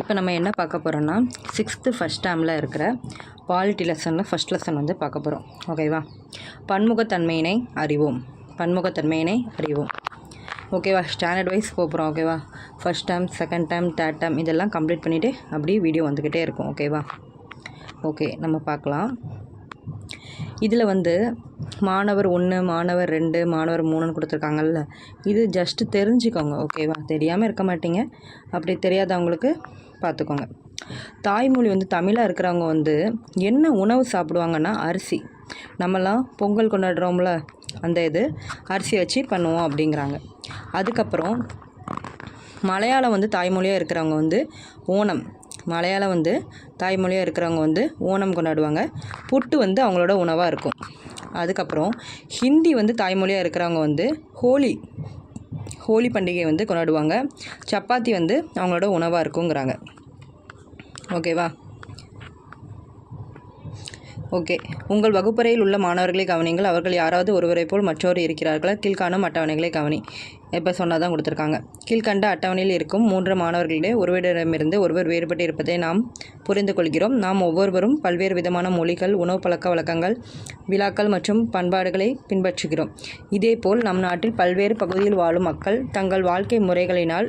இப்போ நம்ம என்ன பார்க்க போகிறோன்னா சிக்ஸ்த்து ஃபஸ்ட் டேமில் இருக்கிற பாலிட்டி லெசனில் ஃபஸ்ட் லெசன் வந்து பார்க்க போகிறோம் ஓகேவா பன்முகத்தன்மையினை அறிவோம். பன்முகத்தன்மையினை அறிவோம். ஓகேவா ஸ்டாண்டர்ட் வைஸ் போகிறோம் ஓகேவா first term second term third term இதெல்லாம் கம்ப்ளீட் பண்ணிவிட்டு அப்படியே வீடியோ வந்துக்கிட்டே இருக்கும். ஓகேவா ஓகே நம்ம பார்க்கலாம். இதில் வந்து மாணவர் ஒன்று மாணவர் ரெண்டு மாணவர் மூணுன்னு கொடுத்துருக்காங்கல்ல. இது ஜஸ்ட்டு தெரிஞ்சுக்கோங்க ஓகேவா தெரியாமல் இருக்க மாட்டீங்க. அப்படி தெரியாதவங்களுக்கு பார்த்துக்கோங்க தாய்மொழி வந்து தமிழாக இருக்கிறவங்க வந்து என்ன உணவு சாப்பிடுவாங்கன்னா அரிசி. நம்மலாம் பொங்கல் கொண்டாடுறோம்ல அந்த இது அரிசி வச்சு பண்ணுவோம் அப்படிங்கிறாங்க. அதுக்கப்புறம் மலையாளம் வந்து தாய்மொழியாக இருக்கிறவங்க வந்து ஓணம். மலையாளம் வந்து தாய்மொழியாக இருக்கிறவங்க வந்து ஓணம் கொண்டாடுவாங்க. புட்டு வந்து அவங்களோட உணவாக இருக்கும். அதுக்கப்புறம் ஹிந்தி வந்து தாய்மொழியாக இருக்கிறவங்க வந்து ஹோலி ஹோலி பண்டிகை வந்து கொண்டாடுவாங்க. சப்பாத்தி வந்து அவங்களோட உணவாக இருக்குங்கிறாங்க. ஓகேவா? ஓகே. உங்கள் வகுப்பறையில் உள்ள மாணவர்களை கவனிங்கள் அவர்கள் யாராவது ஒருவரை போல் மற்றொரு இருக்கிறார்களா? கீழ்காணும் அட்டவணைகளை கவனி. இப்போ சொன்னால் தான் கொடுத்துருக்காங்க. கீழ்கண்ட அட்டவணையில் இருக்கும் மூன்று மாணவர்களிடையே ஒருவரிடமிருந்து ஒருவர் வேறுபட்டு இருப்பதை நாம் புரிந்து கொள்கிறோம் நாம் ஒவ்வொருவரும் பல்வேறு விதமான மொழிகள் உணவு பழக்க வழக்கங்கள் விழாக்கள் மற்றும் பண்பாடுகளை பின்பற்றுகிறோம். இதேபோல் நம் நாட்டில் பல்வேறு பகுதியில் வாழும் மக்கள் தங்கள் வாழ்க்கை முறைகளினால்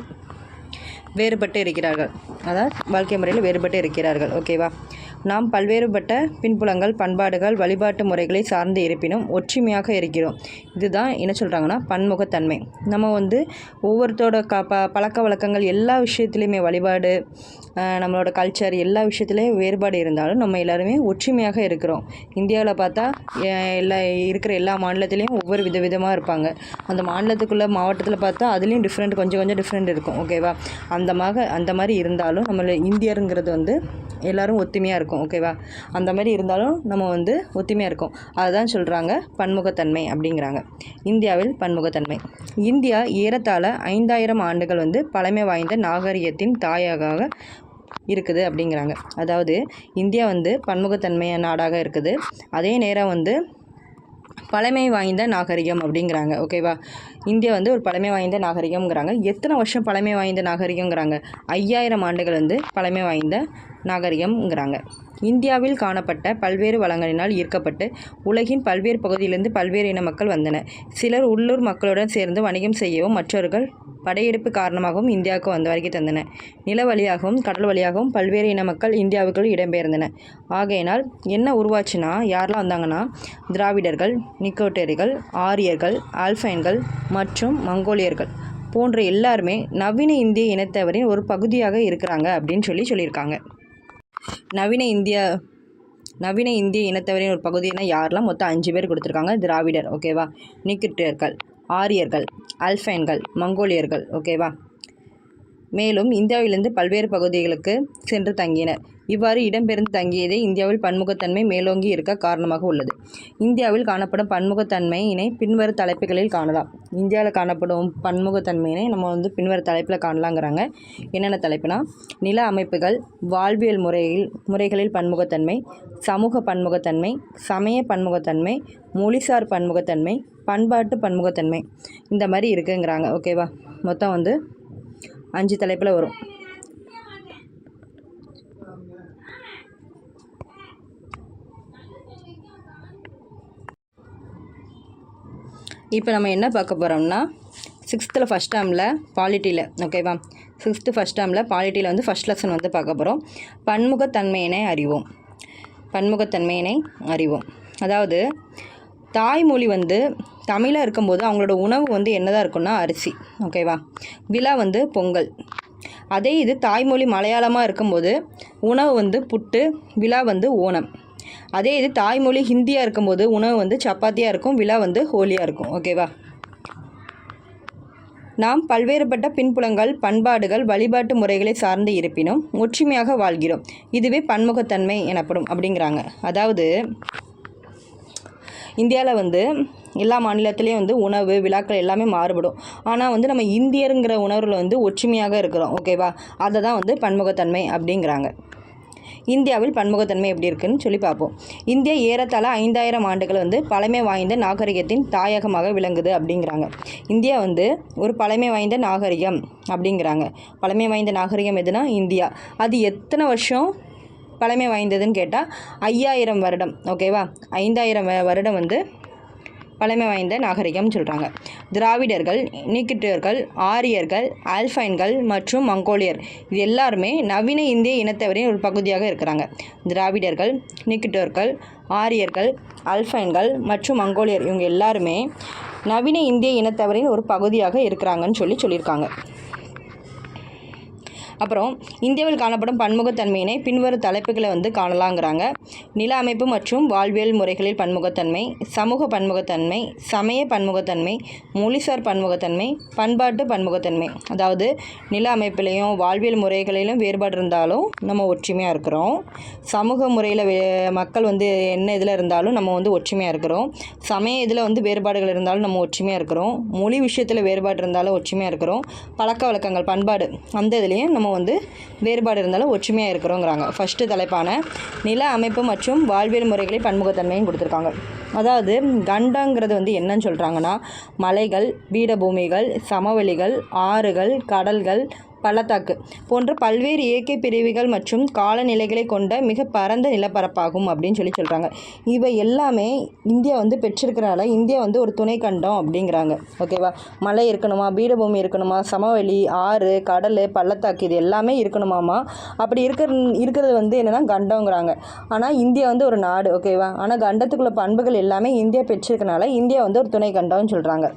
வேறுபட்டு இருக்கிறார்கள். அதாவது வாழ்க்கை முறையில் வேறுபட்டு இருக்கிறார்கள். ஓகேவா? நாம் பல்வேறுபட்ட பின்புலங்கள் பண்பாடுகள் வழிபாட்டு முறைகளை சார்ந்து இருப்பினும் ஒற்றுமையாக இருக்கிறோம். இதுதான் என்ன சொல்கிறாங்கன்னா பன்முகத்தன்மை. நம்ம வந்து ஒவ்வொருத்தோட க ப பழக்க வழக்கங்கள் எல்லா விஷயத்துலையுமே வழிபாடு நம்மளோட கல்ச்சர் எல்லா விஷயத்துலேயும் வேறுபாடு இருந்தாலும் நம்ம எல்லாருமே ஒற்றுமையாக இருக்கிறோம். இந்தியாவில் பார்த்தா எல்லா இருக்கிற எல்லா மாநிலத்திலையும் ஒவ்வொரு விதவிதமாக இருப்பாங்க. அந்த மாநிலத்துக்குள்ளே மாவட்டத்தில் பார்த்தா அதுலேயும் டிஃப்ரெண்ட் கொஞ்சம் கொஞ்சம் டிஃப்ரெண்ட் இருக்கும். ஓகேவா அந்த மாக அந்த மாதிரி இருந்தாலும் நம்மள இந்தியருங்கிறது வந்து எல்லோரும் ஒத்துமையாக இருக்கும். ஓகேவா அந்த மாதிரி இருந்தாலும் நம்ம வந்து ஒத்துமையாக இருக்கும். அதுதான் சொல்கிறாங்க பன்முகத்தன்மை அப்படிங்கிறாங்க. இந்தியாவில் பன்முகத்தன்மை. இந்தியா ஏறத்தாழ ஐந்தாயிரம் ஆண்டுகள் வந்து பழமை வாய்ந்த நாகரிகத்தின் தாயாக இருக்குது அப்படிங்கிறாங்க. அதாவது இந்தியா வந்து பன்முகத்தன்மையான நாடாக இருக்குது. அதே நேரம் வந்து பழமை வாய்ந்த நாகரிகம் அப்படிங்கிறாங்க ஓகேவா இந்தியா வந்து ஒரு பழமை வாய்ந்த நாகரிகம்ங்கிறாங்க. எத்தனை வருஷம் பழமை வாய்ந்த நாகரிகங்கிறாங்க ஐயாயிரம் ஆண்டுகள் வந்து பழமை வாய்ந்த நாகரிகம்ங்கிறாங்க. இந்தியாவில் காணப்பட்ட பல்வேறு வளங்களினால் ஈர்க்கப்பட்டு உலகின் பல்வேறு பகுதியிலிருந்து பல்வேறு இன மக்கள் வந்தனர் சிலர் உள்ளூர் மக்களுடன் சேர்ந்து வணிகம் செய்யவும் மற்றவர்கள் படையெடுப்பு காரணமாகவும் இந்தியாவுக்கு வந்து வருகை தந்தன. நில வழியாகவும் கடல் வழியாகவும் பல்வேறு இன மக்கள் இந்தியாவுக்குள் இடம்பெயர்ந்தன. ஆகையினால் என்ன உருவாச்சுன்னா யாரெல்லாம் வந்தாங்கன்னா திராவிடர்கள் நிக்கோட்டேரிகள் ஆரியர்கள் ஆல்ஃபைன்கள் மற்றும் மங்கோலியர்கள் போன்ற எல்லாருமே நவீன இந்திய இனத்தவரின் ஒரு பகுதியாக இருக்கிறாங்க அப்படின்னு சொல்லி சொல்லியிருக்காங்க. நவீன இந்தியா நவீன இந்திய இனத்தவரின் ஒரு பகுதினா யாரெல்லாம் மொத்தம் அஞ்சு பேர் கொடுத்துருக்காங்க? திராவிடர் ஓகேவா நிக்கிட்டியர்கள் ஆரியர்கள் அல்ஃபைன்கள் மங்கோலியர்கள் ஓகேவா மேலும் இந்தியாவிலிருந்து பல்வேறு பகுதிகளுக்கு சென்று தங்கினர். இவ்வாறு இடம்பெயர்ந்து தங்கியதே இந்தியாவில் பன்முகத்தன்மை மேலோங்கி இருக்க காரணமாக உள்ளது. இந்தியாவில் காணப்படும் பன்முகத்தன்மையினை பின்வரும் தலைப்புகளில் காணலாம். இந்தியாவில் காணப்படும் பன்முகத்தன்மையினை நம்ம வந்து பின்வரும் தலைப்பில் காணலாங்கிறாங்க. என்னென்ன தலைப்புனா நில அமைப்புகள் வாழ்வியல் முறையில் முறைகளில் பன்முகத்தன்மை சமூக பன்முகத்தன்மை சமய பன்முகத்தன்மை மொழிசார் பன்முகத்தன்மை பண்பாட்டு பன்முகத்தன்மை இந்த மாதிரி இருக்குங்கிறாங்க. ஓகேவா? மொத்தம் வந்து அஞ்சு தலைப்பில் வரும். இப்போ நம்ம என்ன பார்க்க போகிறோம்னா சிக்ஸ்த்தில் ஃபஸ்ட் டேமில் பாலிட்டியில் ஓகேவா சிக்ஸ்த்து ஃபஸ்ட் டேமில் பாலிட்டியில் வந்து ஃபஸ்ட் லெசன் வந்து பார்க்க போகிறோம் பன்முகத்தன்மையினை அறிவோம். பன்முகத்தன்மையினை அறிவோம். அதாவது தாய்மொழி வந்து தமிழாக இருக்கும்போது அவங்களோட உணவு வந்து என்னதான் இருக்கும்னா அரிசி ஓகேவா விழா வந்து பொங்கல். அதே இது தாய்மொழி மலையாளமாக இருக்கும்போது உணவு வந்து புட்டு விழா வந்து ஓணம். அதே இது தாய்மொழி ஹிந்தியாக இருக்கும்போது உணவு வந்து சப்பாத்தியாக இருக்கும் விழா வந்து ஹோலியாக இருக்கும். ஓகேவா நாம் பல்வேறுபட்ட பின்புலங்கள் பண்பாடுகள் வழிபாட்டு முறைகளை சார்ந்து இருப்பினும் ஒற்றுமையாக வாழ்கிறோம். இதுவே பன்முகத்தன்மை எனப்படும் அப்படிங்கிறாங்க. அதாவது இந்தியாவில் வந்து எல்லா மாநிலத்திலையும் வந்து உணவு விழாக்கள் எல்லாமே மாறுபடும். ஆனால் வந்து நம்ம இந்தியருங்கிற உணர்வில் வந்து ஒற்றுமையாக இருக்கிறோம். ஓகேவா அதை தான் வந்து பன்முகத்தன்மை அப்படிங்கிறாங்க. இந்தியாவில் பன்முகத்தன்மை எப்படி இருக்குன்னு சொல்லி பார்ப்போம். இந்தியா ஏறத்தாழ ஐந்தாயிரம் ஆண்டுகள் வந்து பழமை வாய்ந்த நாகரிகத்தின் தாயகமாக விளங்குது அப்படிங்கிறாங்க. இந்தியா வந்து ஒரு பழமை வாய்ந்த நாகரிகம் அப்படிங்கிறாங்க. பழமை வாய்ந்த நாகரிகம் எதுனா இந்தியா. அது எத்தனை வருஷம் பழமை வாய்ந்ததுன்னு கேட்டால் ஐயாயிரம் வருடம். ஓகேவா? ஐந்தாயிரம் வ- வருடம் வந்து பழமை வாய்ந்த நாகரிகம்னு சொல்கிறாங்க திராவிடர்கள் நீக்கிட்டர்கள் ஆரியர்கள் ஆல்ஃபைன்கள் மற்றும் மங்கோலியர் இது எல்லாருமே நவீன இந்திய இனத்தவரின் ஒரு பகுதியாக இருக்கிறாங்க. திராவிடர்கள் நீக்கிட்டோர்கள் ஆரியர்கள் அல்ஃபைன்கள் மற்றும் மங்கோலியர் இவங்க எல்லாருமே நவீன இந்திய இனத்தவரின் ஒரு பகுதியாக இருக்கிறாங்கன்னு சொல்லி சொல்லியிருக்காங்க. அப்புறம் இந்தியாவில் காணப்படும் பன்முகத்தன்மையினை பின்வரும் தலைப்புகளை வந்து காணலாங்கிறாங்க. நில அமைப்பு மற்றும் வாழ்வியல் முறைகளில் பன்முகத்தன்மை சமூக பன்முகத்தன்மை சமய பன்முகத்தன்மை மொழிசார் பன்முகத்தன்மை பண்பாட்டு பன்முகத்தன்மை. அதாவது நில அமைப்பிலையும் வாழ்வியல் முறைகளிலும் வேறுபாடு இருந்தாலும் நம்ம ஒற்றுமையாக இருக்கிறோம். சமூக முறையில் வே மக்கள் வந்து என்ன இதில் இருந்தாலும் நம்ம வந்து ஒற்றுமையாக இருக்கிறோம். சமய இதில் வந்து வேறுபாடுகள் இருந்தாலும் நம்ம ஒற்றுமையாக இருக்கிறோம். மொழி விஷயத்தில் வேறுபாடு இருந்தாலும் ஒற்றுமையாக இருக்கிறோம். பழக்க வழக்கங்கள் பண்பாடு அந்த இதுலேயும் நம்ம வந்து வேறுபாடு இருந்தாலும் ஒற்றுமையாக இருக்கிறோங்கிறாங்க. ஃபஸ்ட்டு தலைப்பான நில அமைப்பு மற்றும் வாழ்வியல் முறைகளில் பன்முகத்தன்மையும் கொடுத்துருக்காங்க. அதாவது கண்டங்கிறது வந்து என்னன்னு சொல்கிறாங்கன்னா மலைகள் பீடபூமிகள் சமவெளிகள் ஆறுகள் கடல்கள் பள்ளத்தாக்கு போன்ற பல்வேறு இயற்கை பிரிவுகள் மற்றும் காலநிலைகளை கொண்ட மிக பரந்த நிலப்பரப்பாகும் அப்படின்னு சொல்லி சொல்கிறாங்க இவை எல்லாமே இந்தியா வந்து பெற்றிருக்கிறனால இந்தியா வந்து ஒரு துணை கண்டம் அப்படிங்கிறாங்க. ஓகேவா மலை இருக்கணுமா? பீடபூமி இருக்கணுமா? சமவெளி ஆறு கடல் பள்ளத்தாக்கு இது எல்லாமே இருக்கணுமாமா அப்படி இருக்கிற இருக்கிறது வந்து என்னென்னா கண்டங்கிறாங்க ஆனால் இந்தியா வந்து ஒரு நாடு. ஓகேவா ஆனால் கண்டத்துக்குள்ள பண்புகள் எல்லாமே இந்தியா பெற்றிருக்கனால இந்தியா வந்து ஒரு துணை கண்டம்னு சொல்கிறாங்க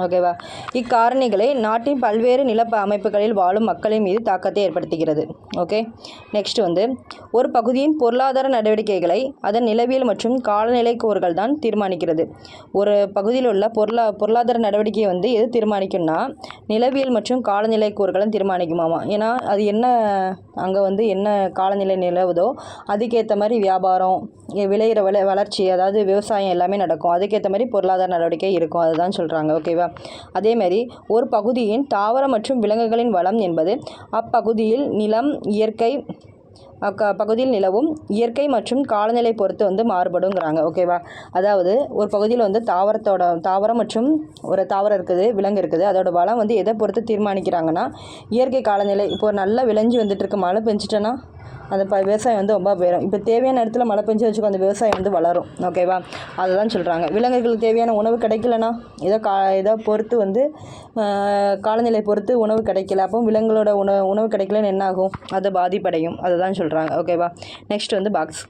ஓகேவா? இக்காரணிகளை நாட்டின் பல்வேறு நிலப்ப அமைப்புகளில் வாழும் மக்களின் மீது தாக்கத்தை ஏற்படுத்துகிறது. ஓகே? நெக்ஸ்ட் வந்து ஒரு பகுதியின் பொருளாதார நடவடிக்கைகளை அதன் நிலவியல் மற்றும் காலநிலை கூறுகள் தான் தீர்மானிக்கிறது. ஒரு பகுதியில் உள்ள பொருளா பொருளாதார நடவடிக்கையை வந்து எது தீர்மானிக்கும்னா நிலவியல் மற்றும் காலநிலை கூறுகளும் தீர்மானிக்குமாமா. ஏன்னா அது என்ன அங்கே வந்து என்ன காலநிலை நிலவுதோ அதுக்கேற்ற மாதிரி வியாபாரம் விளையிற வள வளர்ச்சி அதாவது விவசாயம் எல்லாமே நடக்கும். அதுக்கேற்ற மாதிரி பொருளாதார நடவடிக்கை இருக்கும். அதுதான் சொல்கிறாங்க ஓகேவா அதேமாரி ஒரு பகுதியின் தாவர மற்றும் விலங்குகளின் வளம் என்பது அப்பகுதியில் நிலம் இயற்கை அக்க பகுதியில் நிலவும் இயற்கை மற்றும் காலநிலை பொறுத்து வந்து மாறுபடுங்கிறாங்க. ஓகேவா அதாவது ஒரு பகுதியில் வந்து தாவரத்தோட தாவரம் மற்றும் ஒரு தாவரம் இருக்குது விலங்கு இருக்குது. அதோட வளம் வந்து எதை பொறுத்து தீர்மானிக்கிறாங்கன்னா இயற்கை காலநிலை இப்போ நல்லா விளைஞ்சி வந்துட்டு இருக்கு மழை பெஞ்சிட்டேன்னா அந்த ப விவசாயம் வந்து ரொம்ப போயிடும் இப்போ தேவையான இடத்துல மழை பெஞ்சு வச்சுக்கோ அந்த விவசாயம் வந்து வளரும். ஓகேவா அதுதான் சொல்கிறாங்க விலங்குகளுக்கு தேவையான உணவு கிடைக்கலனா ஏதோ கா ஏதோ பொறுத்து வந்து காலநிலை பொறுத்து உணவு கிடைக்கல. அப்போ விலங்குகளோட உணவு உணவு கிடைக்கலன்னு என்ன ஆகும் அது பாதிப்படையும். அதை தான் சொல்கிறாங்க ஓகேவா நெக்ஸ்ட் வந்து பாக்ஸ்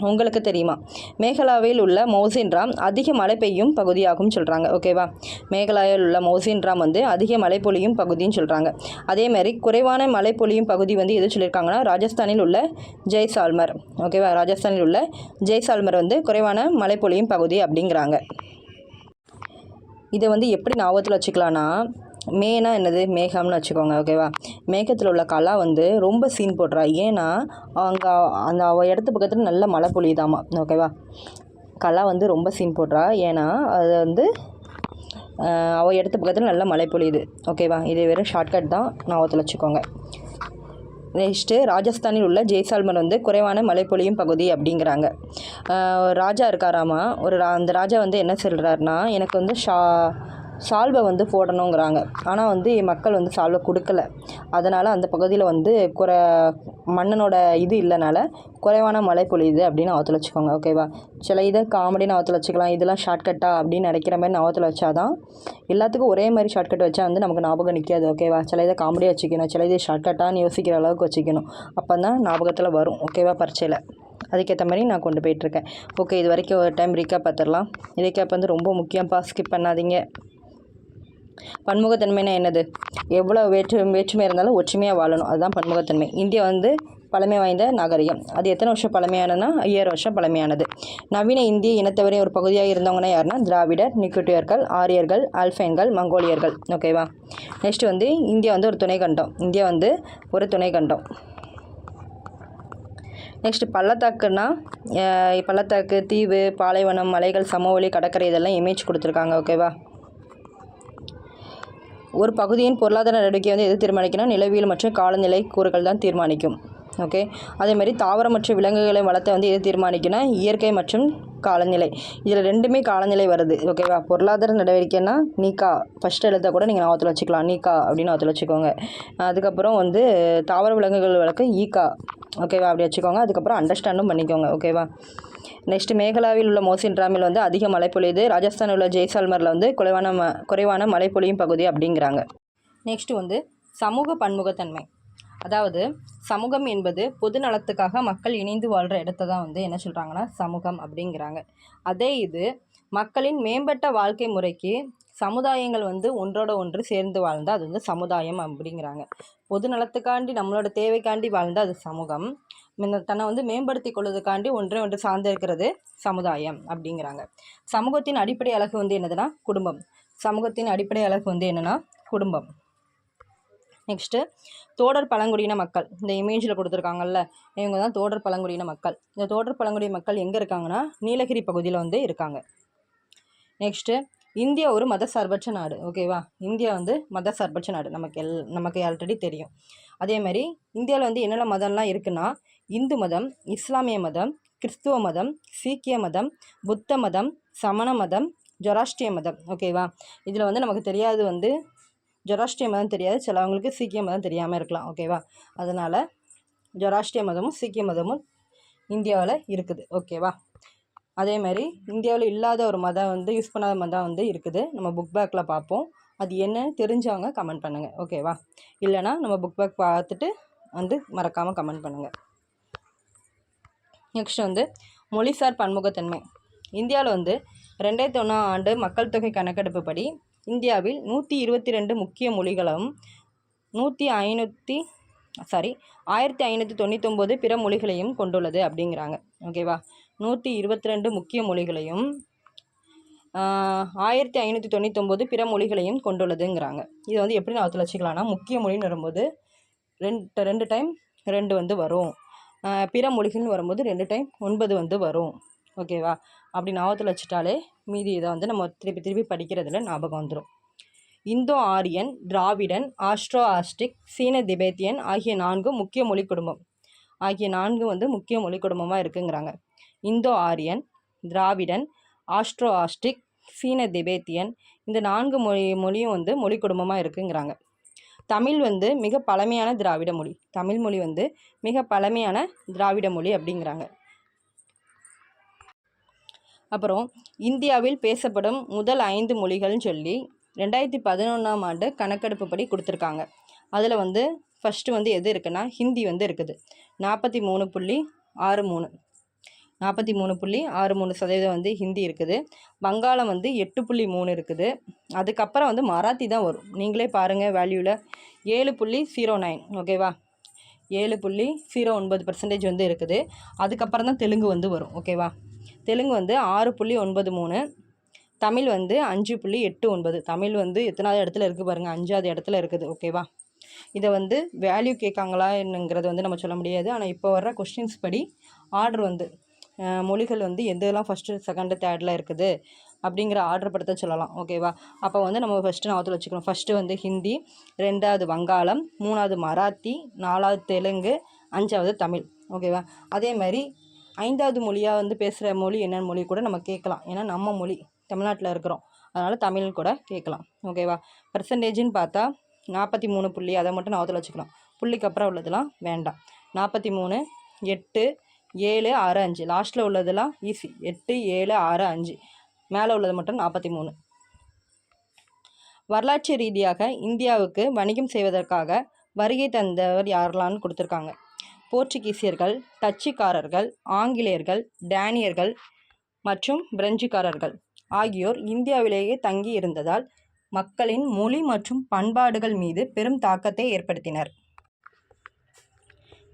உங்களுக்கு தெரியுமா? மேகலாவில் உள்ள மௌசின்ராம் அதிக மழை பெய்யும் பகுதியாகும் சொல்கிறாங்க ஓகேவா மேகலாயில் உள்ள மௌசின்ராம் வந்து அதிக மழை பொழியும் பகுதின்னு சொல்கிறாங்க அதே மாதிரி குறைவான மழை பொழியும் பகுதி வந்து எது சொல்லியிருக்காங்கன்னா ராஜஸ்தானில் உள்ள ஜெய்சால்மர். ஓகேவா ராஜஸ்தானில் உள்ள ஜெய்சால்மர் வந்து குறைவான மழை பொழியும் பகுதி அப்படிங்கிறாங்க. இதை வந்து எப்படி ஞாபகத்தில் வச்சுக்கலான்னா மேனா என்னது? மேகம்னு வச்சுக்கோங்க ஓகேவா மேகத்தில் உள்ள கலா வந்து ரொம்ப சீன் போடுறா. ஏன்னா அங்கே அந்த அவ இடத்து பக்கத்தில் நல்ல மழை பொழியுதாமா? ஓகேவா கலா வந்து ரொம்ப சீன் போடுறா. ஏன்னா அது வந்து அவ இடத்து பக்கத்தில் நல்ல மழை பொழியுது. ஓகேவா இது வெறும் ஷார்ட்கட் தான். நான் வச்சுக்கோங்க. நெக்ஸ்ட்டு ராஜஸ்தானில் உள்ள ஜெய்சால்மர் வந்து குறைவான மழை பொழியும் பகுதி அப்படிங்கிறாங்க. ஒரு ராஜா இருக்காராமா? ஒரு ரா- அந்த ராஜா வந்து என்ன சொல்கிறாருன்னா எனக்கு வந்து ஷா சால்வை வந்து போடணுங்கிறாங்க. ஆனால் வந்து மக்கள் வந்து சால்வை கொடுக்கல. அதனால் அந்த பகுதியில் வந்து குறை மண்ணனோட இது இல்லைனால குறைவான மழை பொழியுது அப்படின்னு ஆற்றுல வச்சுக்கோங்க ஓகேவா சில இதை காமெடி ஆற்றுல வச்சுக்கலாம் இதெல்லாம் ஷார்ட்கட்டா அப்படின்னு நினைக்கிற மாதிரி ஞாபகத்தில் வச்சாதான் எல்லாத்துக்கும் ஒரே மாதிரி ஷார்ட்கட் வச்சா வந்து நமக்கு ஞாபகம் நிற்காது ஓகேவா சில இதை காமெடியாக வச்சுக்கணும் சில இதை ஷார்ட்கட்டான்னு யோசிக்கிற அளவுக்கு வச்சுக்கணும். அப்போ தான் ஞாபகத்தில் வரும் ஓகேவா பரீட்சையில். அதுக்கேற்ற மாதிரி நான் கொண்டு போயிட்டுருக்கேன் ஓகே இது வரைக்கும் ஒரு டைம் ரீகேப் பார்த்துடலாம். ரீகேப் வந்து ரொம்ப முக்கியம்ப்பா ஸ்கிப் பண்ணாதீங்க. பன்முகத்தன்மைனா என்னது? எவ்வளோ வேற்று வேற்றுமை இருந்தாலும் ஒற்றுமையாக வாழணும். அதுதான் பன்முகத்தன்மை. இந்தியா வந்து பழமை வாய்ந்த நாகரிகம். அது எத்தனை வருஷம் பழமையானதுன்னா ஐயாயிரம் வருஷம் பழமையானது. நவீன இந்திய இனத்தவரின் ஒரு பகுதியாக இருந்தவங்கன்னா யாருன்னா திராவிடர் நிக்குட்டியர்கள் ஆரியர்கள் அல்ஃபைன்கள் மங்கோலியர்கள். ஓகேவா நெக்ஸ்ட் வந்து இந்தியா வந்து ஒரு துணை கண்டம் இந்தியா வந்து ஒரு துணை கண்டம் நெக்ஸ்ட் பள்ளத்தாக்குன்னா பள்ளத்தாக்கு தீவு பாலைவனம் மலைகள் சமவெளி கடற்கரை இதெல்லாம் இமேஜ் கொடுத்துருக்காங்க. ஓகேவா ஒரு பகுதியின் பொருளாதார நடவடிக்கை வந்து எது தீர்மானிக்கணும். நிலவியல் மற்றும் காலநிலை கூறுகள் தான் தீர்மானிக்கும். ஓகே? அதே மாதிரி தாவரம் மற்றும் விலங்குகளை வளர்த்த வந்து எது தீர்மானிக்கணும் இயற்கை மற்றும் காலநிலை. இதில் ரெண்டுமே காலநிலை வருது. ஓகேவா பொருளாதார நடவடிக்கைன்னா நீக்கா. ஃபஸ்ட் எழுத கூட நீங்கள் ஆற்றுல வச்சுக்கலாம். நீக்கா அப்படின்னு ஆற்றுல வச்சுக்கோங்க. அதுக்கப்புறம் வந்து தாவர விலங்குகள் வழக்கு ஈக்கா. ஓகேவா அப்படி வச்சுக்கோங்க. அதுக்கப்புறம் அண்டர்ஸ்டாண்டும் பண்ணிக்கோங்க. ஓகேவா நெக்ஸ்ட் மேகலாவில் உள்ள மோசின் ராமில் வந்து அதிக மழை பொழியுது. ராஜஸ்தானில் உள்ள ஜெய்சால்மரில் வந்து குறைவான ம குறைவான மழை பொழியும் பகுதி அப்படிங்கிறாங்க. நெக்ஸ்ட்டு வந்து சமூக பன்முகத்தன்மை. அதாவது சமூகம் என்பது பொது நலத்துக்காக மக்கள் இணைந்து வாழ்கிற இடத்த தான் வந்து என்ன சொல்கிறாங்கன்னா சமூகம் அப்படிங்கிறாங்க. அதே இது மக்களின் மேம்பட்ட வாழ்க்கை முறைக்கு சமுதாயங்கள் வந்து ஒன்றோட ஒன்று சேர்ந்து வாழ்ந்தால் அது வந்து சமுதாயம் அப்படிங்கிறாங்க. பொது நலத்துக்காண்டி நம்மளோட தேவைக்காண்டி வாழ்ந்தால் அது சமூகம். தன்னை வந்து மேம்படுத்தி கொள்வதுக்காண்டி ஒன்றை ஒன்று சார்ந்து இருக்கிறது சமுதாயம் அப்படிங்கிறாங்க. சமூகத்தின் அடிப்படை அழகு வந்து என்னதுன்னா குடும்பம். சமூகத்தின் அடிப்படை அழகு வந்து என்னென்னா குடும்பம். நெக்ஸ்ட்டு தோடர் பழங்குடியின மக்கள். இந்த இமேஜில் கொடுத்துருக்காங்கல்ல இவங்க தான் தோடர் பழங்குடியின மக்கள். இந்த தோடர் பழங்குடி மக்கள் எங்கே இருக்காங்கன்னா நீலகிரி பகுதியில் வந்து இருக்காங்க. நெக்ஸ்ட்டு இந்தியா ஒரு மதசார்பற்ற நாடு. ஓகேவா இந்தியா வந்து மதசார்பற்ற நாடு. நமக்கு எல் நமக்கு ஆல்ரெடி தெரியும். அதே மாதிரி இந்தியாவில் வந்து என்னென்ன மதம்லாம் இருக்குன்னா இந்து மதம் இஸ்லாமிய மதம் கிறிஸ்துவ மதம் சீக்கிய மதம் புத்த மதம் சமண மதம் ஜொராஷ்டிரிய மதம். ஓகேவா இதில் வந்து நமக்கு தெரியாது வந்து ஜொராஷ்டிய மதம் தெரியாது. சிலவங்களுக்கு சீக்கிய மதம் தெரியாமல் இருக்கலாம். ஓகேவா அதனால் ஜொராஷ்டிய மதமும் சீக்கிய மதமும் இந்தியாவில் இருக்குது. ஓகேவா அதே மாதிரி இந்தியாவில் இல்லாத ஒரு மதம் வந்து யூஸ் பண்ணாத மதம் வந்து இருக்குது. நம்ம புக் பேக்கில் பார்ப்போம். அது என்னன்னு தெரிஞ்சவங்க கமெண்ட் பண்ணுங்கள் ஓகேவா இல்லைனா நம்ம புக் பேக் பார்த்துட்டு வந்து மறக்காமல் கமெண்ட் பண்ணுங்கள் நெக்ஸ்ட் வந்து மொழிசார் பன்முகத்தன்மை. இந்தியாவில் வந்து ரெண்டாயிரத்தி ஒன்றாம் ஆண்டு மக்கள் தொகை கணக்கெடுப்பு படி இந்தியாவில் நூற்றி இருபத்தி ரெண்டு முக்கிய மொழிகளும் நூற்றி ஐநூற்றி சாரி ஆயிரத்தி ஐநூற்றி தொண்ணூத்தொம்போது பிற மொழிகளையும் கொண்டுள்ளது அப்படிங்கிறாங்க. ஓகேவா நூற்றி இருபத்தி ரெண்டு முக்கிய மொழிகளையும் ஆயிரத்தி ஐநூற்றி தொண்ணூத்தொம்போது பிற மொழிகளையும் கொண்டுள்ளதுங்கிறாங்க. இது வந்து எப்படி நான் வச்சுக்கலாம்னா முக்கிய மொழின்னு வரும்போது ரெண்டு ரெண்டு டைம் ரெண்டு வந்து வரும். பிற மொழிகள்னு வரும்போது ரெண்டு டைம் ஒன்பது வந்து வரும். ஓகேவா அப்படி ஞாபகத்தில் வச்சுட்டாலே மீதி இதை வந்து நம்ம திருப்பி திருப்பி படிக்கிறதுல ஞாபகம் வந்துடும் Indo Aryan Dravidian Austro Asiatic சீன திபேத்தியன் ஆகிய நான்கு முக்கிய மொழி குடும்பம். ஆகிய நான்கு வந்து முக்கிய மொழி குடும்பமாக இருக்குங்கிறாங்க. Indo Aryan Dravidian Austro Asiatic சீன திபேத்தியன் இந்த நான்கு மொழி மொழியும் வந்து மொழி குடும்பமாக இருக்குங்கிறாங்க. தமிழ் வந்து மிக பழமையான திராவிட மொழி. தமிழ் மொழி வந்து மிக பழமையான திராவிட மொழி அப்படிங்கிறாங்க. அப்புறம் இந்தியாவில் பேசப்படும் முதல் ஐந்து மொழிகள்னு சொல்லி ரெண்டாயிரத்தி பதினொன்றாம் ஆண்டு கணக்கெடுப்பு படி கொடுத்துருக்காங்க. அதில் வந்து ஃபஸ்ட்டு வந்து எது இருக்குன்னா ஹிந்தி வந்து இருக்குது. நாற்பத்தி மூணு புள்ளி ஆறு மூணு. நாற்பத்தி மூணு புள்ளி ஆறு மூணு சதவீதம் வந்து ஹிந்தி இருக்குது. வங்காளம் வந்து எட்டு புள்ளி மூணு இருக்குது. அதுக்கப்புறம் வந்து மராத்தி தான் வரும். நீங்களே பாருங்கள் வேல்யூவில் ஏழு புள்ளி ஜீரோ நைன் ஓகேவா ஏழு புள்ளி ஜீரோ ஒன்பது பர்சன்டேஜ் வந்து இருக்குது. அதுக்கப்புறம் தான் தெலுங்கு வந்து வரும் ஓகேவா தெலுங்கு வந்து ஆறு புள்ளி ஒன்பது மூணு தமிழ் வந்து அஞ்சு புள்ளி எட்டு ஒன்பது. தமிழ் வந்து எத்தனாவது இடத்துல இருக்குது பாருங்கள் அஞ்சாவது இடத்துல இருக்குது ஓகேவா இதை வந்து வேல்யூ கேட்காங்களா என்னங்கிறது வந்து நம்ம சொல்ல முடியாது. ஆனால் இப்போ வர்ற கொஸ்டின்ஸ் படி ஆர்டர் வந்து மொழிகள் வந்து எதெல்லாம் ஃபஸ்ட்டு செகண்டு தேர்டில் இருக்குது அப்படிங்கிற ஆர்டர் படுத்த சொல்லலாம் ஓகேவா அப்போ வந்து நம்ம ஃபஸ்ட்டு ஞாபகத்தில் வச்சுக்கணும். ஃபஸ்ட்டு வந்து ஹிந்தி ரெண்டாவது வங்காளம் மூணாவது மராத்தி நாலாவது தெலுங்கு அஞ்சாவது தமிழ் ஓகேவா அதே மாதிரி ஐந்தாவது மொழியாக வந்து பேசுகிற மொழி என்னென்ன மொழி கூட நம்ம கேட்கலாம். ஏன்னா நம்ம மொழி. தமிழ்நாட்டில் இருக்கிறோம். அதனால் தமிழ் கூட கேட்கலாம். ஓகேவா பர்சன்டேஜ்னு பார்த்தா நாற்பத்தி மூணு புள்ளி அதை மட்டும் ஞாபகத்தில் வச்சுக்கலாம் புள்ளிக்கு அப்புறம் உள்ளதெல்லாம் வேண்டாம். நாற்பத்தி மூணு எட்டு ஏழு ஆறு அஞ்சு. லாஸ்ட்டில் உள்ளதெல்லாம் ஈஸி எட்டு ஏழு ஆறு அஞ்சு. மேலே உள்ளது மட்டும் நாற்பத்தி மூணு வரலாற்று ரீதியாக இந்தியாவுக்கு வணிகம் செய்வதற்காக வருகை தந்தவர் யாரெல்லாம்னு கொடுத்துருக்காங்க. போர்ச்சுகீசியர்கள் டச்சுக்காரர்கள் ஆங்கிலேயர்கள் டேனியர்கள் மற்றும் பிரெஞ்சுக்காரர்கள் ஆகியோர் இந்தியாவிலேயே தங்கி இருந்ததால் மக்களின் மொழி மற்றும் பண்பாடுகள் மீது பெரும் தாக்கத்தை ஏற்படுத்தினர்.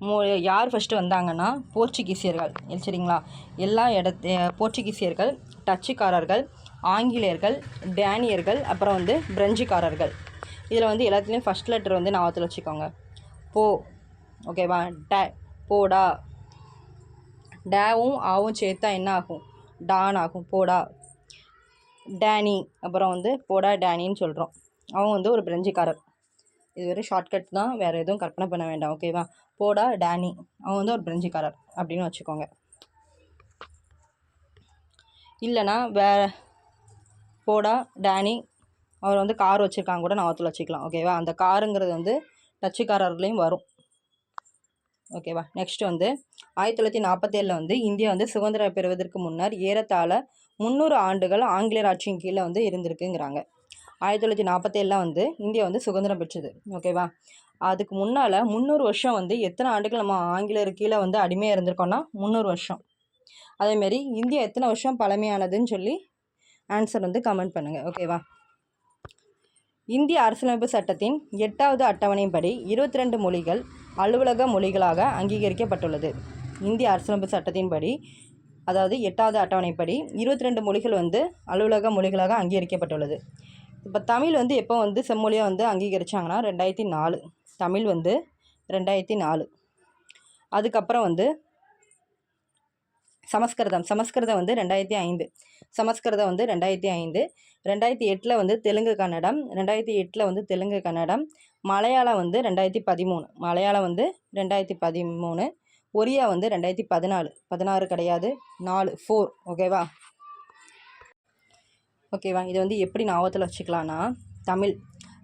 மோ யார் ஃபஸ்ட்டு வந்தாங்கன்னா போர்ச்சுகீசியர்கள். சரிங்களா? எல்லா இடத்து போர்ச்சுகீசியர்கள் டச்சுக்காரர்கள் ஆங்கிலேயர்கள் டேனியர்கள் அப்புறம் வந்து பிரெஞ்சுக்காரர்கள். இதில் வந்து எல்லாத்துலேயும் ஃபஸ்ட் லெட்டர் வந்து ஞாபகத்தில் வச்சுக்கோங்க. போ ஓகேவா? டே போடா டேவும் ஆவும் சேர்த்தா என்ன ஆகும்? டான் ஆகும். போடா டேனி. அப்புறம் வந்து போடா டேனின்னு சொல்கிறோம் அவன் வந்து ஒரு பிரெஞ்சுக்காரர். இது வெறும் ஷார்ட்கட் தான். வேறு எதுவும் கற்பனை பண்ண வேண்டாம். ஓகேவா? போடா டேனி. அவன் வந்து ஒரு பிரெஞ்சுக்காரர் அப்படின்னு வச்சுக்கோங்க. இல்லைனா வே போடா டேனி. அவர் வந்து கார் வச்சுருக்காங்க கூட நாவத்தில் வச்சுக்கலாம். ஓகேவா? அந்த காருங்கிறது வந்து டச்சுக்காரர்லேயும் வரும். ஓகேவா நெக்ஸ்ட் வந்து ஆயிரத்தி தொள்ளாயிரத்தி நாற்பத்தேழில் வந்து இந்தியா வந்து சுதந்திரம் பெறுவதற்கு முன்னர் ஏறத்தாழ முந்நூறு ஆண்டுகள் ஆங்கிலேயர் ஆட்சியின் கீழே வந்து இருந்திருக்குங்கிறாங்க. ஆயிரத்தி தொள்ளாயிரத்தி நாற்பத்தேழில் வந்து இந்தியா வந்து சுதந்திரம் பெற்றது. ஓகேவா அதுக்கு முன்னால் முந்நூறு வருஷம் வந்து எத்தனை ஆண்டுகள் நம்ம ஆங்கிலேயர் கீழே வந்து அடிமையாக இருந்திருக்கோம்னா முந்நூறு வருஷம். அதேமாரி இந்தியா எத்தனை வருஷம் பழமையானதுன்னு சொல்லி ஆன்சர் வந்து கமெண்ட் பண்ணுங்கள் ஓகேவா இந்திய அரசியலமைப்பு சட்டத்தின் எட்டாவது அட்டவணைப்படி இருபத்தி ரெண்டு மொழிகள் அலுவலக மொழிகளாக அங்கீகரிக்கப்பட்டுள்ளது. இந்திய அரசியலமைப்பு சட்டத்தின்படி அதாவது எட்டாவது அட்டவணைப்படி இருபத்தி ரெண்டு மொழிகள் வந்து அலுவலக மொழிகளாக அங்கீகரிக்கப்பட்டுள்ளது. இப்போ தமிழ் வந்து எப்போ வந்து செம்மொழியாக வந்து அங்கீகரித்தாங்கன்னா ரெண்டாயிரத்தி நாலு தமிழ் வந்து ரெண்டாயிரத்தி நாலு அதுக்கப்புறம் வந்து சமஸ்கிருதம். சமஸ்கிருதம் வந்து ரெண்டாயிரத்தி ஐந்து. சமஸ்கிருதம் வந்து ரெண்டாயிரத்தி ஐந்து. ரெண்டாயிரத்தி எட்டில் வந்து தெலுங்கு கன்னடம். ரெண்டாயிரத்தி எட்டில் வந்து தெலுங்கு கன்னடம். மலையாளம் வந்து ரெண்டாயிரத்தி பதிமூணு. மலையாளம் வந்து ரெண்டாயிரத்தி பதிமூணு. ஒரியா வந்து ரெண்டாயிரத்தி பதினாலு. பதினாறு கிடையாது. நாலு. ஃபோர் ஓகேவா ஓகேவா இது வந்து எப்படி ஞாபகத்தில் வச்சுக்கலான்னா தமிழ்.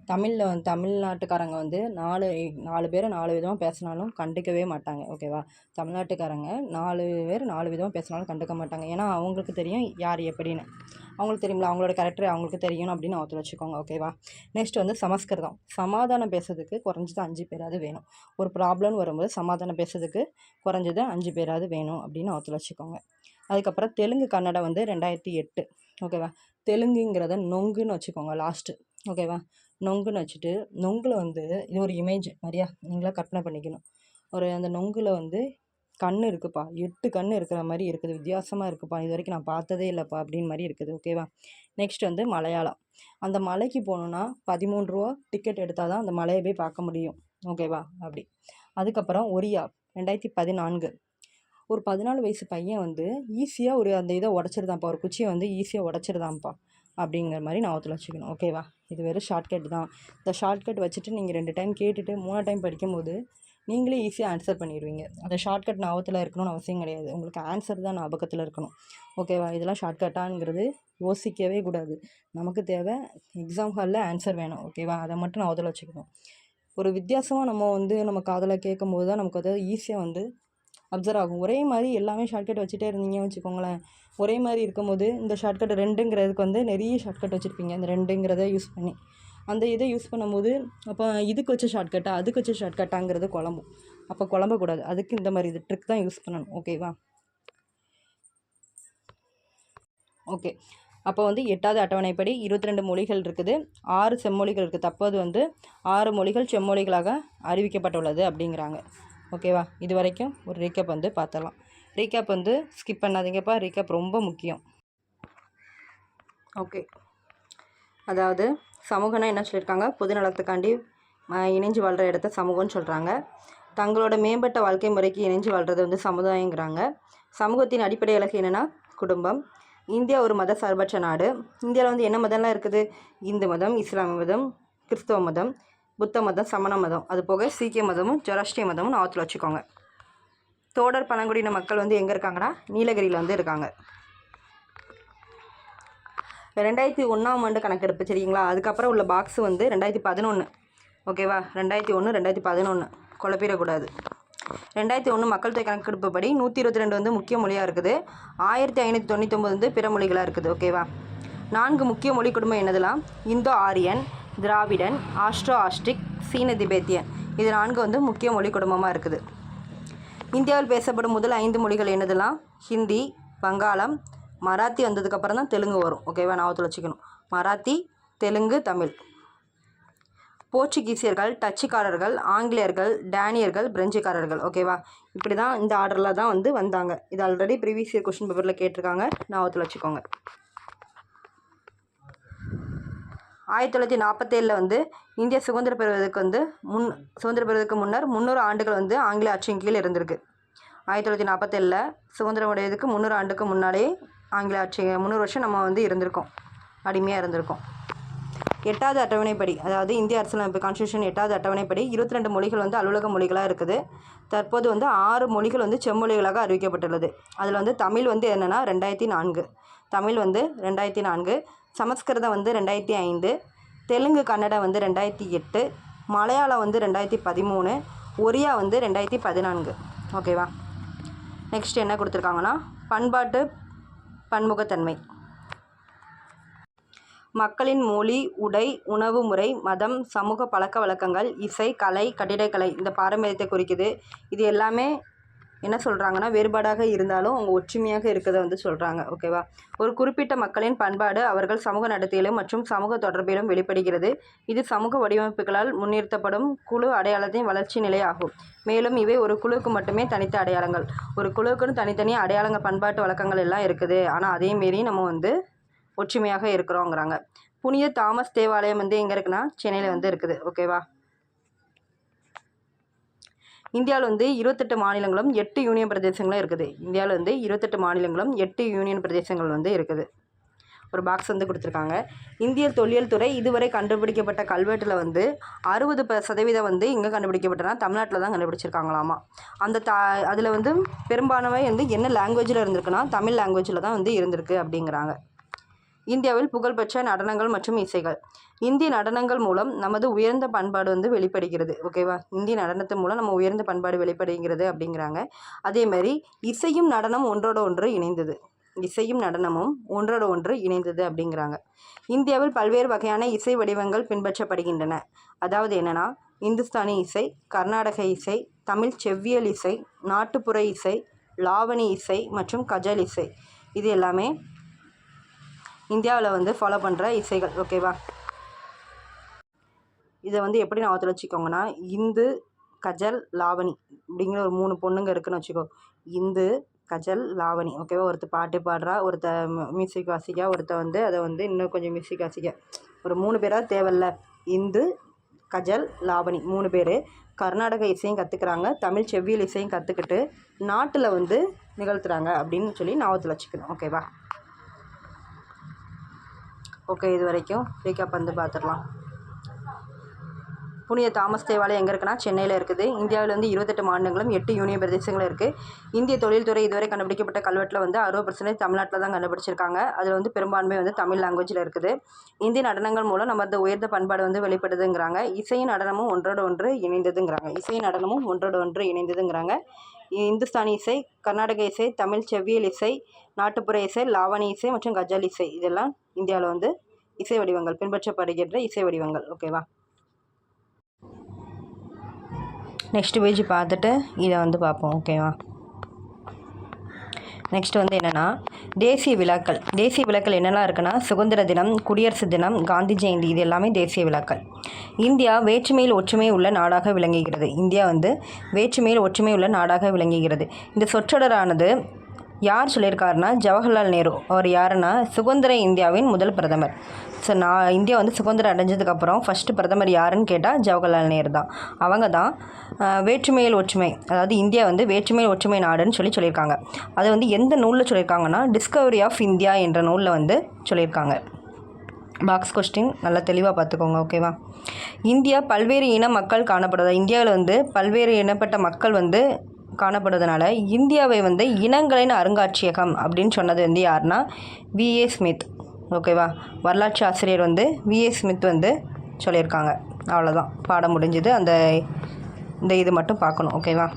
தமிழில் வந்து தமிழ்நாட்டுக்காரங்க வந்து நாலு நாலு பேர் நாலு விதமாக பேசினாலும் கண்டுக்கவே மாட்டாங்க ஓகேவா தமிழ்நாட்டுக்காரங்க நாலு பேர் நாலு விதமாக பேசினாலும் கண்டுக்க மாட்டாங்க. ஏன்னா அவங்களுக்கு தெரியும் யார் எப்படின்னு. அவங்களுக்கு தெரியும்ல அவங்களோட கேரக்டர் அவங்களுக்கு தெரியணும் அப்படின்னு அவத்தில் வச்சுக்கோங்க ஓகேவா நெக்ஸ்ட் வந்து சமஸ்கிருதம். சமாதானம் பேசுறதுக்கு குறைஞ்சது அஞ்சு பேராவது வேணும். ஒரு ப்ராப்ளம்னு வரும்போது சமாதானம் பேசுறதுக்கு குறைஞ்சது அஞ்சு பேராவது வேணும் அப்படின்னு அவத்தில் வச்சுக்கோங்க. அதுக்கப்புறம் தெலுங்கு கன்னடம் வந்து ரெண்டாயிரத்தி எட்டு ஓகேவா தெலுங்குங்கிறத நொங்குன்னு வச்சுக்கோங்க லாஸ்ட்டு ஓகேவா நொங்குன்னு வச்சுட்டு நொங்கில் வந்து இது ஒரு இமேஜ் நிறையா நீங்களாக கற்பனை பண்ணிக்கணும். ஒரு அந்த நொங்கில் வந்து கண் இருக்குப்பா. எட்டு கண் இருக்கிற மாதிரி இருக்குது. வித்தியாசமாக இருக்குப்பா. இது வரைக்கும் நான் பார்த்ததே இல்லைப்பா அப்படின்னு மாதிரி இருக்குது. ஓகேவா நெக்ஸ்ட் வந்து மலையாளம். அந்த மலைக்கு போகணுன்னா பதிமூணு ரூபா டிக்கெட் எடுத்தால் தான் அந்த மலையை போய் பார்க்க முடியும். ஓகேவா அப்படி. அதுக்கப்புறம் ஒரியா ரெண்டாயிரத்தி பதினான்கு. ஒரு பதினாலு வயசு பையன் வந்து ஈஸியாக ஒரு அந்த இதை உடச்சிருந்தான்ப்பா ஒரு குச்சியை வந்து ஈஸியாக உடச்சிருந்தான்ப்பா அப்படிங்கிற மாதிரி ஞாபகத்தில் வச்சுக்கணும் ஓகேவா? இது வெறும் ஷார்ட்கட் தான். இந்த ஷார்ட்கட் வச்சுட்டு நீங்கள் ரெண்டு டைம் கேட்டுட்டு மூணு டைம் படிக்கும்போது நீங்களே ஈஸியாக ஆன்சர் பண்ணிடுவீங்க. அந்த ஷார்ட்கட் ஞாபகத்தில் இருக்கணும்னு அவசியம் கிடையாது. உங்களுக்கு ஆன்சர் தான் ஞாபகத்தில் இருக்கணும். ஓகேவா? இதெல்லாம் ஷார்ட்கட்டாங்கிறது யோசிக்கவே கூடாது. நமக்கு தேவை எக்ஸாம் ஹாலில் ஆன்சர் வேணும். ஓகேவா? அதை மட்டும் ஞாபகத்தில் வச்சுக்கணும் ஒரு வித்தியாசமாக நம்ம வந்து நம்ம காதில் கேட்கும்போது தான் நமக்கு அதாவது ஈஸியாக வந்து அப்சர்வ் ஆகும். ஒரே மாதிரி எல்லாமே ஷார்ட்கட் வச்சுட்டே இருந்தீங்கன்னு வச்சுக்கோங்களேன். ஒரே மாதிரி இருக்கும்போது இந்த ஷார்ட்கட் ரெண்டுங்கிறதுக்கு வந்து நிறைய ஷார்ட்கட் வச்சுருப்பீங்க. இந்த ரெண்டுங்கிறத யூஸ் பண்ணி. அந்த இதை யூஸ் பண்ணும்போது அப்போ இதுக்கு வச்ச ஷார்ட்கட்டா அதுக்கு வச்ச ஷார்ட்கட்டாங்கிறது குழம்பும் அப்போ குழம்பக்கூடாது. அதுக்கு இந்த மாதிரி இது ட்ரிக் தான் யூஸ் பண்ணணும். ஓகேவா? ஓகே. அப்போ வந்து எட்டாவது அட்டவணைப்படி இருபத்தி ரெண்டு மொழிகள் இருக்குது. ஆறு செம்மொழிகள் இருக்குது. தற்போது வந்து ஆறு மொழிகள் செம்மொழிகளாக அறிவிக்கப்பட்டுள்ளது அப்படிங்கிறாங்க. ஓகேவா? இது வரைக்கும் ஒரு ரீகேப் வந்து பார்த்தலாம் ரீகேப் வந்து ஸ்கிப் பண்ணாதீங்கப்பா. ரீகேப் ரொம்ப முக்கியம். ஓகே. அதாவது சமூகம்னா என்ன சொல்லியிருக்காங்க பொது நலத்துக்காண்டி இணைஞ்சு வாழ்கிற இடத்த சமூகம்னு சொல்கிறாங்க தங்களோட மேம்பட்ட வாழ்க்கை முறைக்கு இணைஞ்சு வாழ்கிறது வந்து சமுதாயங்கிறாங்க. சமூகத்தின் அடிப்படை இலக்கு என்னென்னா குடும்பம். இந்தியா ஒரு மத சார்பற்ற நாடு. இந்தியாவில் வந்து என்ன மதம்லாம் இருக்குது? இந்து மதம் இஸ்லாமிய மதம் கிறிஸ்தவ மதம். புத்த மதம் சமண மதம். அது போக சீக்கிய மதமும் ஜொராஷ்டிரிய மதமும் நார்த்தில் வச்சுக்கோங்க. தோடர் பழங்குடியின மக்கள் வந்து எங்கே இருக்காங்கன்னா நீலகிரியில் வந்து இருக்காங்க. ரெண்டாயிரத்தி ஒன்றாம் ஆண்டு கணக்கெடுப்பு சரிங்களா? அதுக்கப்புறம் உள்ள பாக்ஸ் வந்து ரெண்டாயிரத்தி பதினொன்று ஓகேவா ரெண்டாயிரத்தி ஒன்று ரெண்டாயிரத்தி பதினொன்று குழப்பிடக்கூடாது. ரெண்டாயிரத்தி ஒன்று மக்கள் தொகை கணக்கெடுப்பு படி நூற்றி இருபத்தி ரெண்டு வந்து முக்கிய மொழியாக இருக்குது. ஆயிரத்தி ஐநூற்றி தொண்ணூத்தொம்பது வந்து பிற மொழிகளாக இருக்குது. ஓகேவா நான்கு முக்கிய மொழி குடும்பம் என்னதெல்லாம் Indo Aryan Dravidian Austro Asiatic சீன திபேத்தியன் இது நான்கு வந்து முக்கிய மொழி குடும்பமாக இருக்குது. இந்தியாவில் பேசப்படும் முதல் ஐந்து மொழிகள் என்னதெல்லாம் ஹிந்தி வங்காளம் மராத்தி வந்ததுக்கப்புறம் தான் தெலுங்கு வரும். ஓகேவா? ஞாபகத்தில் வச்சுக்கணும். மராத்தி தெலுங்கு தமிழ். போர்ச்சுகீசியர்கள் டச்சுக்காரர்கள் ஆங்கிலேயர்கள் டேனியர்கள் பிரெஞ்சுக்காரர்கள். ஓகேவா? இப்படி தான் இந்த ஆர்டரில் தான் வந்து வந்தாங்க. இது ஆல்ரெடி ப்ரீவியஸ் இயர் கொஷின் பேப்பரில் கேட்டிருக்காங்க. ஞாபகத்தில் வச்சுக்கோங்க. ஆயிரத்தி தொள்ளாயிரத்தி நாற்பத்தேழில் வந்து இந்தியா சுதந்திர பெறுவதற்கு வந்து முன் சுதந்திர பெறுவதற்கு முன்னர் முந்நூறு ஆண்டுகள் வந்து ஆங்கில ஆட்சியின் கீழ் இருந்திருக்கு. ஆயிரத்தி தொள்ளாயிரத்தி நாற்பத்தேழில் சுதந்திரம் உடையதுக்கு முந்நூறு ஆண்டுக்கு முன்னாலே ஆங்கில ஆட்சி முந்நூறு வருஷம் நம்ம வந்து இருந்திருக்கோம். அடிமையாக இருந்திருக்கோம். எட்டாவது அட்டவணைப்படி அதாவது இந்திய அரசியலமைப்பு கான்ஸ்டியூஷன் எட்டாவது அட்டவணைப்படி இருபத்தி ரெண்டு மொழிகள் வந்து அலுவலக மொழிகளாக இருக்குது. தற்போது வந்து ஆறு மொழிகள் வந்து செம்மொழிகளாக அறிவிக்கப்பட்டுள்ளது. அதில் வந்து தமிழ் வந்து என்னென்னா ரெண்டாயிரத்தி நான்கு. தமிழ் வந்து ரெண்டாயிரத்தி நான்கு சமஸ்கிருதம் வந்து ரெண்டாயிரத்தி ஐந்து தெலுங்கு கன்னடம் வந்து ரெண்டாயிரத்தி எட்டு மலையாளம் வந்து ரெண்டாயிரத்தி பதிமூணு ஒரியா வந்து ரெண்டாயிரத்தி பதினான்கு. ஓகேவா நெக்ஸ்ட் என்ன கொடுத்துருக்காங்கன்னா பண்பாட்டு பன்முகத்தன்மை. மக்களின் மொழி உடை உணவு முறை மதம் சமூக பழக்க வழக்கங்கள் இசை கலை கட்டிடக்கலை இந்த பாரம்பரியத்தை குறிக்குது. இது எல்லாமே என்ன சொல்கிறாங்கன்னா வேறுபாடாக இருந்தாலும் அவங்க ஒற்றுமையாக இருக்கிறத வந்து சொல்கிறாங்க ஓகேவா ஒரு குறிப்பிட்ட மக்களின் பண்பாடு அவர்கள் சமூக நடத்தையிலும் மற்றும் சமூக தொடர்பிலும் வெளிப்படுகிறது. இது சமூக வடிவமைப்புகளால் முன்னிறுத்தப்படும் குழு அடையாளத்தின் வளர்ச்சி நிலையாகும் மேலும் இவை ஒரு குழுவுக்கு மட்டுமே தனித்த அடையாளங்கள். ஒரு குழுவுக்குன்னு தனித்தனி அடையாளங்கள் பண்பாட்டு வழக்கங்கள் எல்லாம் இருக்குது. ஆனால் அதே மாரி நம்ம வந்து ஒற்றுமையாக இருக்கிறோங்கிறாங்க. புனித தாமஸ் தேவாலயம் வந்து எங்கே இருக்குன்னா சென்னையில் வந்து இருக்குது ஓகேவா இந்தியாவில் வந்து இருபத்தெட்டு மாநிலங்களும் எட்டு யூனியன் பிரதேசங்களும் இருக்குது. இந்தியாவில் வந்து இருபத்தெட்டு மாநிலங்களும் எட்டு யூனியன் பிரதேசங்கள் வந்து இருக்குது. ஒரு பாக்ஸ் வந்து கொடுத்துருக்காங்க. இந்திய தொழில் துறை இதுவரை கண்டுபிடிக்கப்பட்ட கல்வெட்டில் வந்து அறுபது ப சதவீதம் வந்து இங்கே கண்டுபிடிக்கப்பட்டனா தமிழ்நாட்டில் தான் கண்டுபிடிச்சிருக்காங்களாமா. அந்த த அதில் வந்து பெரும்பான்மை வந்து என்ன லாங்குவேஜில் இருந்திருக்குன்னா தமிழ் லாங்குவேஜில் தான் வந்து இருந்திருக்கு அப்படிங்கிறாங்க. இந்தியாவில் புகழ்பெற்ற நடனங்கள் மற்றும் இசைகள். இந்திய நடனங்கள் மூலம் நமது உயர்ந்த பண்பாடு வந்து வெளிப்படுகிறது. ஓகேவா இந்திய நடனத்தின் மூலம் நம்ம உயர்ந்த பண்பாடு வெளிப்படுகிறது அப்படிங்கிறாங்க. அதே மாதிரி இசையும் நடனம் ஒன்றோட ஒன்று இணைந்தது. இசையும் நடனமும் ஒன்றோட ஒன்று இணைந்தது அப்படிங்கிறாங்க. இந்தியாவில் பல்வேறு வகையான இசை வடிவங்கள் பின்பற்றப்படுகின்றன. அதாவது என்னென்னா இந்துஸ்தானி இசை கர்நாடக இசை தமிழ் செவ்வியல் இசை நாட்டுப்புற இசை லாவணி இசை மற்றும் கஜல் இசை. இது எல்லாமே இந்தியாவில் வந்து ஃபாலோ பண்ணுற இசைகள் ஓகேவா இதை வந்து எப்படி ஞாபகத்தில் வச்சுக்கோங்கன்னா இந்து கஜல் லாவணி அப்படிங்கிற ஒரு மூணு பொண்ணுங்க இருக்குன்னு வச்சுக்கோ. இந்து கஜல் லாவணி ஓகேவா ஒருத்தர் பாட்டு பாடுறா ஒருத்த மியூசிக் வாசிக்க ஒருத்த வந்து அதை வந்து இன்னும் கொஞ்சம் மியூசிக் வாசிக்க. ஒரு மூணு பேராக தேவையில்ல. இந்து கஜல் லாவணி மூணு பேர் கர்நாடக இசையும் கற்றுக்குறாங்க தமிழ் செவ்வியல் இசையும் கற்றுக்கிட்டு நாட்டில் வந்து நிகழ்த்துறாங்க அப்படின்னு சொல்லி ஞாபகத்தில் வச்சுக்கணும் ஓகேவா ஓகே இது வரைக்கும் ரீகேப் வந்து பார்த்துடலாம். புனித தாமஸ் தேவாலயம் எங்கே இருக்குன்னா சென்னையில் இருக்குது. இந்தியாவில் வந்து இருபத்தெட்டு மாநிலங்களும் எட்டு யூனியன் பிரதேசங்களும் இருக்குது இந்திய தொழில்துறை இதுவரை கண்டுபிடிக்கப்பட்ட கல்வெட்டில் வந்து அறுபது பர்சன்டேஜ் தமிழ்நாட்டில் தான் கண்டுபிடிச்சிருக்காங்க. அதில் வந்து பெரும்பான்மை வந்து தமிழ் லாங்குவேஜில் இருக்குது. இந்திய நடனங்கள் மூலம் நமது உயர்ந்த பண்பாடு வந்து வெளிப்படுதுங்கிறாங்க. இசையும் நடனமும் ஒன்றோட ஒன்று இணைந்ததுங்கிறாங்க. இசையும் நடனமும் ஒன்றோட ஒன்று இணைந்ததுங்கிறாங்க. இந்துஸ்தானி இசை கர்நாடக இசை தமிழ் செவ்வியல் இசை நாட்டுப்புற இசை லாவணி இசை மற்றும் கஜல் இசை. இதெல்லாம் இந்தியாவில் வந்து இசை வடிவங்கள் பின்பற்றப்படுகின்ற இசை வடிவங்கள். ஓகேவா நெக்ஸ்ட் பேஜ் பார்த்துட்டு இதை வந்து பார்ப்போம். ஓகேவா நெக்ஸ்ட் வந்து என்னென்னா தேசிய விழாக்கள். தேசிய விழாக்கள் என்னெல்லாம் இருக்குன்னா சுதந்திர தினம் குடியரசு தினம் காந்தி ஜெயந்தி இது எல்லாமே தேசிய விழாக்கள். இந்தியா வேற்றுமையில் ஒற்றுமை உள்ள நாடாக விளங்குகிறது. இந்தியா வந்து வேற்றுமையில் ஒற்றுமை உள்ள நாடாக விளங்குகிறது. இந்த சொற்றொடரானது யார் சொல்லியிருக்காருன்னா ஜவஹர்லால் நேரு. அவர் யாருன்னா சுதந்திர இந்தியாவின் முதல் பிரதமர். ஸோ நான் இந்தியா வந்து சுதந்திரம் அடைஞ்சதுக்கப்புறம் ஃபஸ்ட்டு பிரதமர் யாருன்னு கேட்டால் ஜவஹர்லால் நேரு தான். அவங்க தான் வேற்றுமையில் ஒற்றுமை அதாவது இந்தியா வந்து வேற்றுமையில் ஒற்றுமை நாடுன்னு சொல்லி சொல்லியிருக்காங்க. அது வந்து எந்த நூலில் சொல்லியிருக்காங்கன்னா டிஸ்கவரி ஆஃப் இந்தியா என்ற நூலில் வந்து சொல்லியிருக்காங்க. பாக்ஸ் கொஸ்டின் நல்லா தெளிவாக பார்த்துக்கோங்க ஓகேவா இந்தியா பல்வேறு இன மக்கள் காணப்படுதா? இந்தியாவில் வந்து பல்வேறு இனப்பட்ட மக்கள் வந்து காணப்படுவதனால இந்தியாவை வந்து இனங்களின் அருங்காட்சியகம் அப்படின்னு சொன்னது வந்து யாருன்னா விஏ ஸ்மித். ஓகேவா வரலாற்று ஆசிரியர் வந்து விஏ ஸ்மித் வந்து சொல்லியிருக்காங்க. அவ்வளோதான் பாடம் முடிஞ்சுது. அந்த இந்த இது மட்டும் பார்க்கணும். ஓகேவா